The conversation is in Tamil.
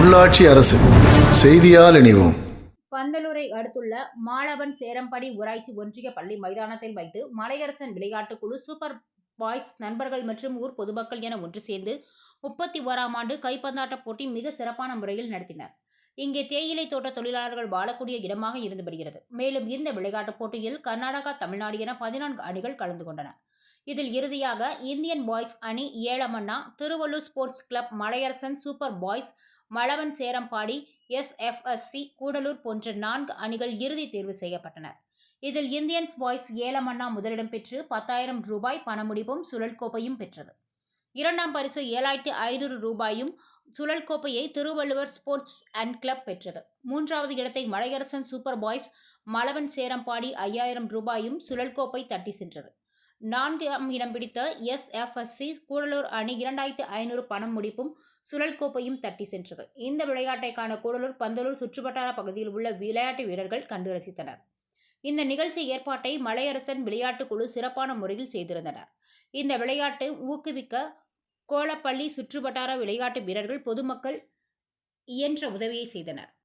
உள்ளாட்சி அரசு. செய்தியால் இணைவோம். பந்தலூரை அடுத்துள்ள மாலவன் சேரம்படி ஊராட்சி ஒன்றிய பள்ளி மைதானத்தில் வைத்து மலையரசன் விளையாட்டுக் குழு சூப்பர் பாய்ஸ் நண்பர்கள் மற்றும் ஊர் பொதுமக்கள் என ஒன்று சேர்ந்து முப்பத்தி ஓராம் ஆண்டு கைப்பந்தாட்ட போட்டி மிக சிறப்பான முறையில் நடத்தினர். இங்கே தேயிலை தோட்ட தொழிலாளர்கள் வாழக்கூடிய இடமாக இருந்து வருகிறது. மேலும் இந்த விளையாட்டுப் போட்டியில் கர்நாடகா தமிழ்நாடு என பதினான்கு அணிகள் கலந்து கொண்டன. இதில் இறுதியாக இந்தியன் பாய்ஸ் அணி ஏழமண்ணா Thiruvallur sports club Malaiyarasan super boys Malavan Cherambadi SFSC Gudalur போன்ற நான்கு அணிகள் இறுதி தேர்வு செய்யப்பட்டனர் இதில் இந்தியன்ஸ் பாய்ஸ் ஏலமண்ணா முதலிடம் பெற்று பத்தாயிரம் ரூபாய் பணமுடிப்பும் சுழல் கோப்பையும் பெற்றது. இரண்டாம் பரிசு ஏழாயிரத்தி ஐநூறு ரூபாயும் சுழல் கோப்பையை திருவள்ளுவர் ஸ்போர்ட்ஸ் அண்ட் கிளப் பெற்றது. மூன்றாவது இடத்தை மலையரசன் சூப்பர் பாய்ஸ் மலவன் சேரம்பாடி ஐயாயிரம் ரூபாயும் சுழல் கோப்பை தட்டி சென்றது. நான்காம் இடம் பிடித்த எஸ்எஃப்எஸ்சி கூடலூர் அணி இரண்டாயிரத்தி ஐநூறு பணம் முடிப்பும் சுழல் கோப்பையும் தட்டி சென்றது. இந்த விளையாட்டை காண கூடலூர் பந்தலூர் சுற்றுவட்டார பகுதியில் உள்ள விளையாட்டு வீரர்கள் கண்டு ரசித்தனர். இந்த நிகழ்ச்சி ஏற்பாட்டை மலையரசன் விளையாட்டுக்குழு சிறப்பான முறையில் செய்திருந்தனர். இந்த விளையாட்டு ஊக்குவிக்க கோலப்பள்ளி சுற்றுவட்டார விளையாட்டு வீரர்கள் பொதுமக்கள் இயன்ற உதவியை செய்தனர்.